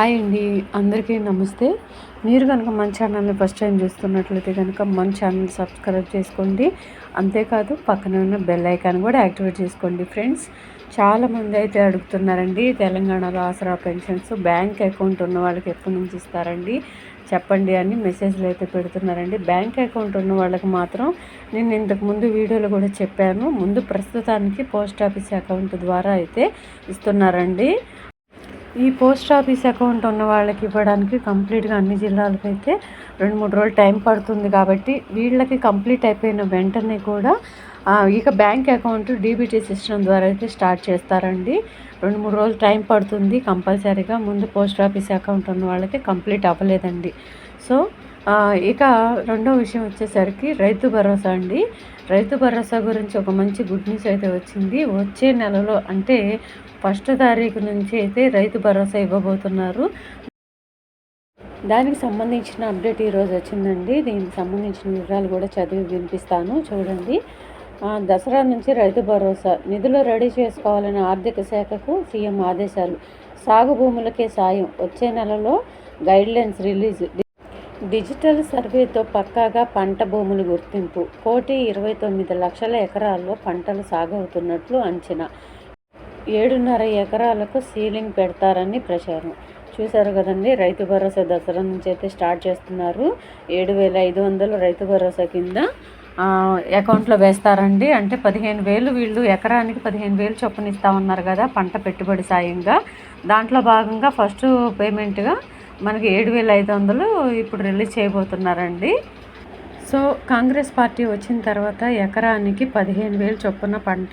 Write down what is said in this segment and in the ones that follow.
Hi అండి అందరికీ నమస్తే. మీరు కనుక మన ఛానల్ని ఫస్ట్ టైం చూస్తున్నట్లయితే కనుక మన ఛానల్ సబ్స్క్రైబ్ చేసుకోండి. అంతేకాదు పక్కన ఉన్న బెల్ ఐకాన్ కూడా యాక్టివేట్ చేసుకోండి ఫ్రెండ్స్. చాలామంది అయితే అడుగుతున్నారండి తెలంగాణలో ఆసరా పెన్షన్స్ బ్యాంక్ అకౌంట్ ఉన్న వాళ్ళకి ఎప్పటి నుంచి ఇస్తారండి? చెప్పండి అని మెసేజ్లు అయితే పెడుతున్నారండి. బ్యాంక్ అకౌంట్ ఉన్న వాళ్ళకి మాత్రం నేను ఇంతకు ముందు వీడియోలో కూడా చెప్పాను. ముందు ప్రస్తుతానికి పోస్ట్ ఆఫీస్ అకౌంట్ ద్వారా అయితే ఇస్తున్నారండి. ఈ పోస్ట్ ఆఫీస్ అకౌంట్ ఉన్న వాళ్ళకి ఇవ్వడానికి కంప్లీట్గా అన్ని జిల్లాలకు అయితే రెండు మూడు రోజులు టైం పడుతుంది కాబట్టి వీళ్ళకి కంప్లీట్ అయిపోయిన వెంటనే కూడా ఇక బ్యాంక్ అకౌంట్ డీబీటీ సిస్టమ్ ద్వారా అయితే స్టార్ట్ చేస్తారండి. రెండు మూడు రోజులు టైం పడుతుంది కంపల్సరీగా. ముందు పోస్ట్ ఆఫీస్ అకౌంట్ ఉన్న వాళ్ళకి కంప్లీట్ అవ్వలేదండి. సో ఇక రెండో విషయం వచ్చేసరికి రైతు భరోసా అండి. రైతు భరోసా గురించి ఒక మంచి గుడ్ న్యూస్ అయితే వచ్చింది. వచ్చే నెలలో అంటే ఫస్ట్ తారీఖు నుంచి అయితే రైతు భరోసా ఇవ్వబోతున్నారు. దానికి సంబంధించిన అప్డేట్ ఈరోజు వచ్చిందండి. దీనికి సంబంధించిన వివరాలు కూడా చదివి వినిపిస్తాను. చూడండి. దసరా నుంచి రైతు భరోసా. నిధులు రెడీ చేసుకోవాలని ఆర్థిక శాఖకు సీఎం ఆదేశాలు. సాగు భూములకే సాయం. వచ్చే నెలలో గైడ్లైన్స్ రిలీజ్. డిజిటల్ సర్వేతో పక్కాగా పంట భూములు గుర్తింపు. కోటి ఇరవై తొమ్మిది లక్షల ఎకరాల్లో పంటలు సాగవుతున్నట్లు అంచనా. ఏడున్నర ఎకరాలకు సీలింగ్ పెడతారని ప్రచారం. చూశారు కదండి రైతు భరోసా దసరా నుంచి అయితే స్టార్ట్ చేస్తున్నారు. ఏడు వేల ఐదు వందలు రైతు భరోసా కింద అకౌంట్లో వేస్తారండి. అంటే పదిహేను వేలు వీళ్ళు ఎకరానికి పదిహేను వేలు చొప్పున ఇస్తా ఉన్నారు కదా పంట పెట్టుబడి సాయంగా. దాంట్లో భాగంగా ఫస్ట్ పేమెంట్గా మనకి ఏడు వేల ఐదు వందలు ఇప్పుడు రిలీజ్ చేయబోతున్నారండి. సో కాంగ్రెస్ పార్టీ వచ్చిన తర్వాత ఎకరానికి పదిహేను వేలు చొప్పున పంట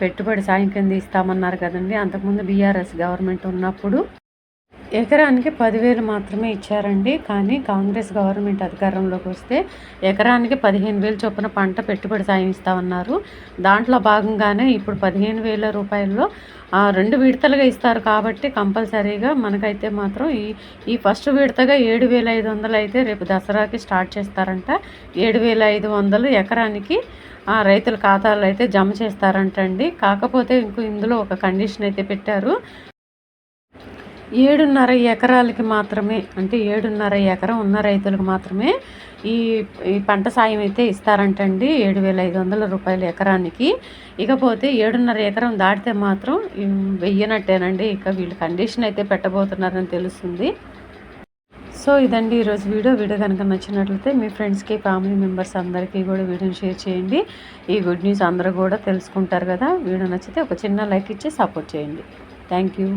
పెట్టుబడి సాయం కింద ఇస్తామన్నారు కదండి. అంతకుముందు బీఆర్ఎస్ గవర్నమెంట్ ఉన్నప్పుడు ఎకరానికి పదివేలు మాత్రమే ఇచ్చారండి. కానీ కాంగ్రెస్ గవర్నమెంట్ అధికారంలోకి వస్తే ఎకరానికి పదిహేను వేలు చొప్పున పంట పెట్టుబడి సాయం ఇస్తామన్నారు దాంట్లో భాగంగానే ఇప్పుడు పదిహేను వేల రూపాయల్లో రెండు విడతలుగా ఇస్తారు కాబట్టి కంపల్సరీగా మనకైతే మాత్రం ఈ ఈ ఫస్ట్ విడతగా ఏడు వేల ఐదు వందలు అయితే రేపు దసరాకి స్టార్ట్ చేస్తారంట. ఏడు వేల ఐదు వందలు ఎకరానికి రైతుల ఖాతాలో అయితే జమ చేస్తారంటండి. కాకపోతే ఇంకో ఇందులో ఒక కండిషన్ అయితే పెట్టారు. ఏడున్నర ఎకరాలకి మాత్రమే అంటే ఏడున్నర ఎకరం ఉన్న రైతులకు మాత్రమే ఈ ఈ పంట సాయం అయితే ఇస్తారంటండి. ఏడు వేల ఐదు వందల రూపాయల ఎకరానికి. ఇకపోతే ఏడున్నర ఎకరం దాటితే మాత్రం వెయ్యనట్టేనండి. ఇక వీళ్ళు కండిషన్ అయితే పెట్టబోతున్నారని తెలుస్తుంది. సో ఇదండి ఈరోజు వీడియో. వీడియో కనుక నచ్చినట్లయితే మీ ఫ్రెండ్స్కి ఫ్యామిలీ మెంబర్స్ అందరికీ కూడా వీడియోని షేర్ చేయండి. ఈ గుడ్ న్యూస్ అందరూ కూడా తెలుసుకుంటారు కదా. వీడియో నచ్చితే ఒక చిన్న లైక్ ఇచ్చి సపోర్ట్ చేయండి. Thank you.